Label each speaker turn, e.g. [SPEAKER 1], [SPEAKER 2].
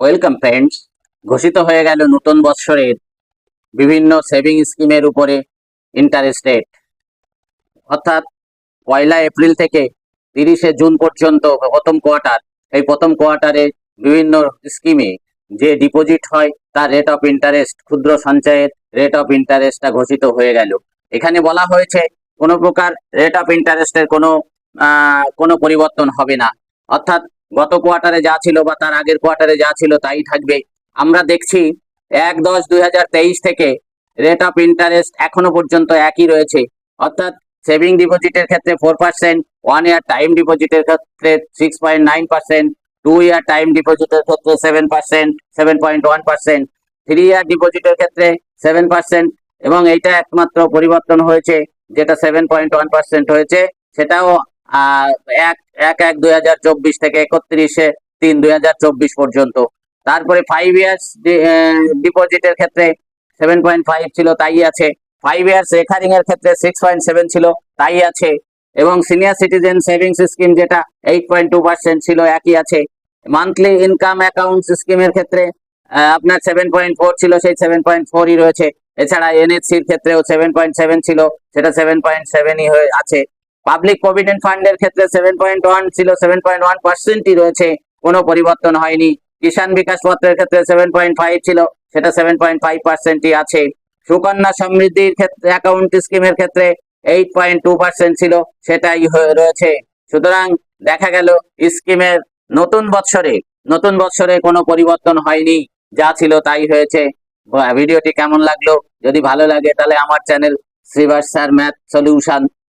[SPEAKER 1] Welcome friends ঘোষিত হয়ে গেল নতুন বৎসরের বিভিন্ন সেভিং স্কিমের উপরে ইন্টারেস্ট রেট অর্থাৎ পয়লা এপ্রিল থেকে তিরিশে জুন পর্যন্ত প্রথম কোয়ার্টার এই প্রথম কোয়ার্টারে বিভিন্ন স্কিমে যে ডিপোজিট হয়, তার রেট অফ ইন্টারেস্ট ক্ষুদ্র সঞ্চয়ের রেট অফ ইন্টারেস্টটা ঘোষিত হয়ে গেল। এখানে বলা হয়েছে, কোনো প্রকার রেট অফ ইন্টারেস্টের কোনো কোনো পরিবর্তন হবে না। অর্থাৎ গত কোয়ার্টারে যা ছিল বা তার আগের কোয়ার্টারে যা ছিল তাই থাকবে। আমরা দেখছি এক দশ দুই থেকে রেট অফ ইন্টারেস্ট এখনও পর্যন্ত একই রয়েছে। অর্থাৎ সেভিং ডিপোজিটের ক্ষেত্রে four percent one year time ডিপোজিটের ক্ষেত্রে six point nine percent two year time ডিপোজিটের ক্ষেত্রে seven percent seven point one percent three year ডিপোজিটের ক্ষেত্রে সেভেন পার্সেন্ট এবং এইটা একমাত্র পরিবর্তন হয়েছে, যেটা সেভেন পয়েন্ট ওয়ান পার্সেন্ট হয়েছে, সেটাও এক এক এক, দুই হাজার চব্বিশ থেকে একত্রিশে তিন, দুই হাজার চব্বিশ পর্যন্ত। তারপরে ফাইভ ইয়ার্স ডিপোজিটের ক্ষেত্রে সেভেন পয়েন্ট ফাইভ ছিল, তাই আছে। ফাইভ ইয়ার্স রেকারিং এর ক্ষেত্রে সিক্স পয়েন্ট সেভেন ছিল, তাই আছে। এবং সিনিয়র সিটিজেন সেভিংস স্কিম যেটা এইট পয়েন্ট টু পার্সেন্ট ছিল, একই আছে। মান্থলি ইনকাম অ্যাকাউন্ট স্কিমের ক্ষেত্রে আপনার সেভেন পয়েন্ট ফোর ছিল, সেই সেভেন পয়েন্ট ফোরই রয়েছে। এছাড়া এনএসসির ক্ষেত্রেও সেভেন পয়েন্ট সেভেন ছিল, সেটা সেভেন পয়েন্ট সেভেনই হয়ে, আছে। পাবলিক প্রভিডেন্ট ফান্ডের ক্ষেত্রে সেভেন পয়েন্ট ওয়ান ছিল সেভেন পয়েন্ট ওয়ান রয়েছে, কোনো পরিবর্তন হয়নি। কিষাণ বিকাশ পত্রের ক্ষেত্রে সেভেন পয়েন্ট ফাইভ ছিল, সেটা সেভেন পয়েন্ট ফাইভ আছে। সুকন্যা সমৃদ্ধির ক্ষেত্রে অ্যাকাউন্ট স্কিমের ক্ষেত্রে এইট পয়েন্ট টু পার্সেন্ট ছিল, সেটাই রয়েছে। সুতরাং দেখা গেল, স্কিমের নতুন বৎসরে নতুন বৎসরে কোনো পরিবর্তন হয়নি, যা ছিল তাই হয়েছে। ভিডিওটি কেমন লাগল? যদি ভালো লাগে, তাহলে আমার channel Shribas sir math solution